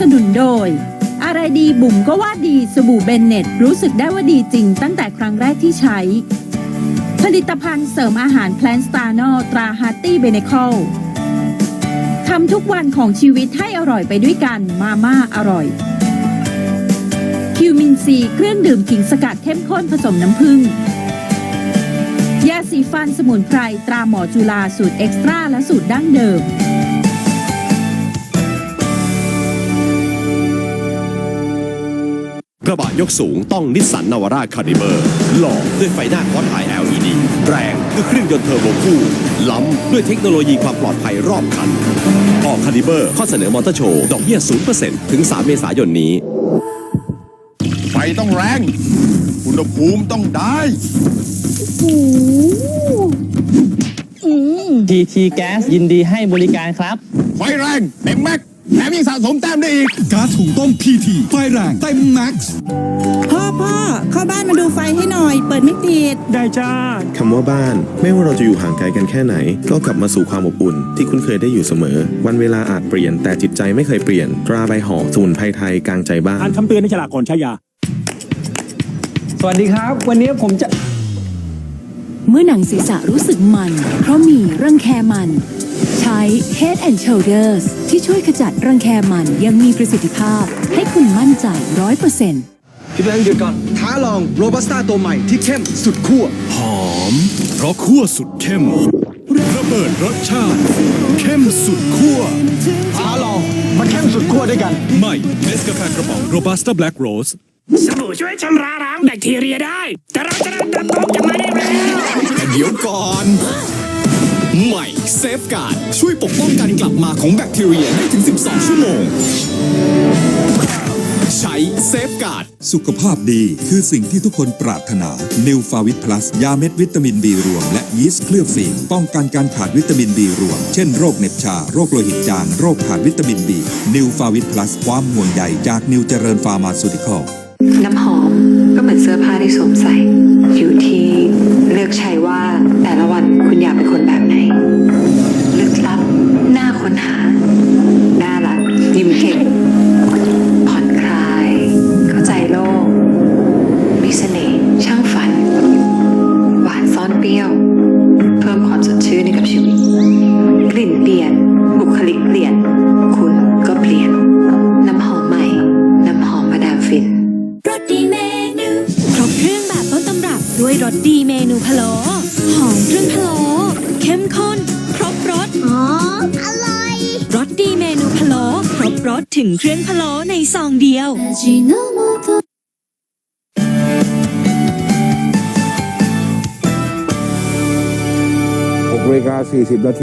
สนุนโดย อะไรดีบุ๋มก็ว่าดีสบู่เบนเน็ต รู้สึกได้ว่าดีจริงตั้งแต่ครั้งแรกที่ใช้ ผลิตภัณฑ์เสริมอาหารแพลนสตาร์นอตราฮาร์ตี้เบเนคอลทำทุกวันของชีวิตให้อร่อยไปด้วยกันมาม่าอร่อย คิวมินซีเครื่องดื่มขิงสกัดเข้มข้นผสมน้ำผึ้งยาสีฟันสมุนไพรตราหมอจุฬาสูตรเอ็กซ์ตร้าและสูตรดั้งเดิม ระบะยกสูงต้องนิสสันนาวาร่าคาริเบอร์ หล่อด้วยไฟหน้าคอร์สไฮ LED แรงด้วยเครื่องยนต์เทอร์โบคู่ ล้ำด้วยเทคโนโลยีความปลอดภัยรอบคัน ออกคาริเบอร์ข้อเสนอมอเตอร์โชว์ ดอกเบี้ย 0%ถึง 3 เมษายนนี้ ไฟต้องแรง อุณหภูมิต้องได้ ทีทีแก๊สยินดีให้บริการครับ ไฟแรงเต็มแม็ก แถมยังสะสมแต้มได้อีก ก๊าซหุงต้มพีทีไฟแรงเต็มแม็กซ์พ่อพ่อเข้าบ้านมาดูไฟให้หน่อย เปิดไม่ติด ได้จ้า คำว่าบ้าน ไม่ว่าเราจะอยู่ห่างไกลกันแค่ไหน ก็กลับมาสู่ความอบอุ่น ที่คุ้นเคยได้อยู่เสมอ วันเวลาอาจเปลี่ยนแต่จิตใจไม่เคยเปลี่ยน ตราใบห่อสมุนไพรไทยกลางใจบ้าน อ่านคำเตือนในฉลากก่อนใช้ยา สวัสดีครับ วันนี้ผมจะ เมื่อหนังศีรษะรู้สึกมัน เพราะมีรังแคมัน ใช้ Head and Shoulders ที่ช่วยขจัดรังแคมันอยังมีประสิทธิภาพ ให้คุณมั่นใจร้อยเปอร์เซ็นต์พี่แบงค์หยุดก่อน ท้าลองโรบัสต้าตัวใหม่ที่เข้มสุดขั้วหอม เพราะคั่วสุดเข้มระเบิดรสชาติ เข้มสุดคั่วท้าลองมาเข้มสุดขั้วด้วยกันใหม่เนสกาแฟกระป๋องโรบัสต้าแบล็กโรสสบู่ช่วยชำระล้างแบคทีเรียได้ แต่เราจะเริ่มเติบโตกลับมาได้แล้วแต่เดี๋ยวก่อน ใหม่เซฟการ์ดช่วยปกป้องการกลับมาของแบคทีเรียได้ถึง 12 ชั่วโมง ใช้เซฟการ์ดสุขภาพดีคือสิ่งที่ทุกคนปรารถนานิวฟาวิตพลัสยาเม็ดวิตามินบีรวม และยีสต์เคลือบฟิล์มป้องกันการขาดวิตามินบีรวม เช่นโรคเหน็บชา โรคโลหิตจาง โรคขาดวิตามินบีนิวฟาวิตพลัสความห่วงใยจากนิวเจริญฟาร์มาซูติคอลน้ำหอมก็เหมือนเสื้อผ้าที่สวมใส่อยู่ที่ สดีเมนูพะโล้หอมเครื่องพะโล้เข้มข้น ครบรสอ๋อ อร่อยรสดีเมนูพะโล้ครบรสถึงเครื่องพะโล้ในซองเดียว 6นาฬิกา40นาที